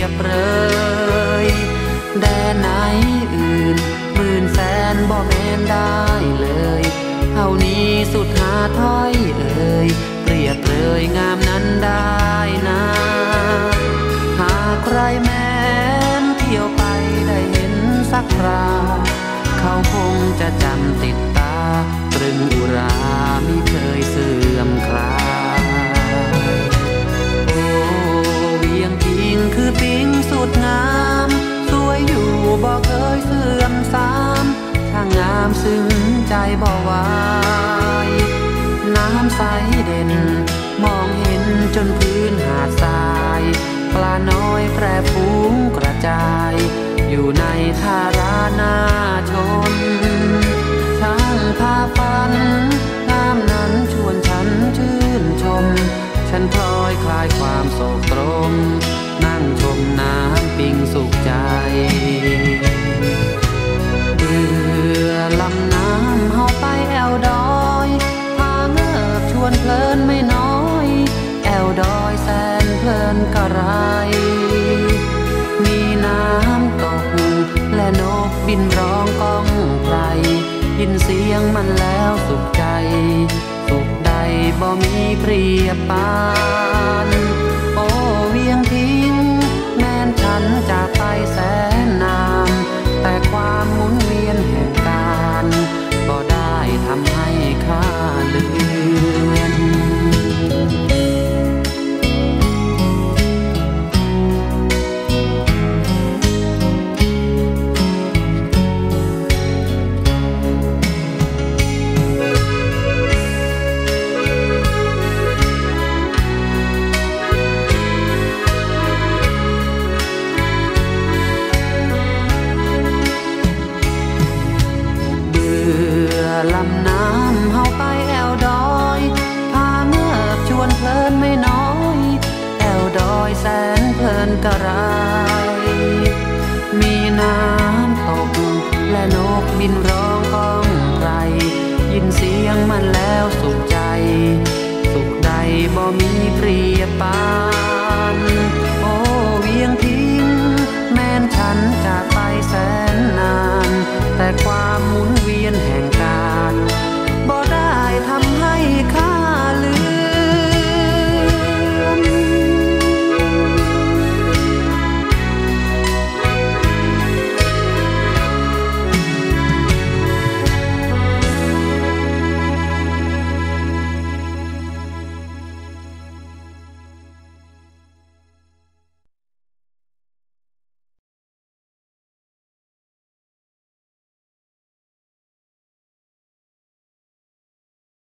ยบเลยแดนไหนอื่นหมื่นแสนบ่แม่นได้เลยเท่านี้สุดหาถ้อยเอ่ยเปรียบเลยงามนั้นได้นะหากใครแม้นเที่ยวไปได้เห็นสักคราเขาคงจะจำติด ในทารานาชนช่างพาฝันงามนั้นชวนฉันชื่นชม ฉันพลอยคลายความโศกตรม นั่งชมน้ำปิงสุขใจเรือลำน้ำเฮาไปแอวดอยพาเงิบชวนเพลินไม่น้อย แอวดอยแสนเพลินกระ บินร้องก้องไกรยินเสียงมันแล้วสุขใจ สุขใดบ่มีเปรียบปาน ลำน้ำเฮาไปแอวดอย พาเงือชวนเพลินไม่น้อย แอวดอยแสนเพลินกระไรมีน้ำตกและนกบินร้องก้องไพรยินเสียงมันแล้วสุขใจ สุขใดบ่มีเปรียบปาน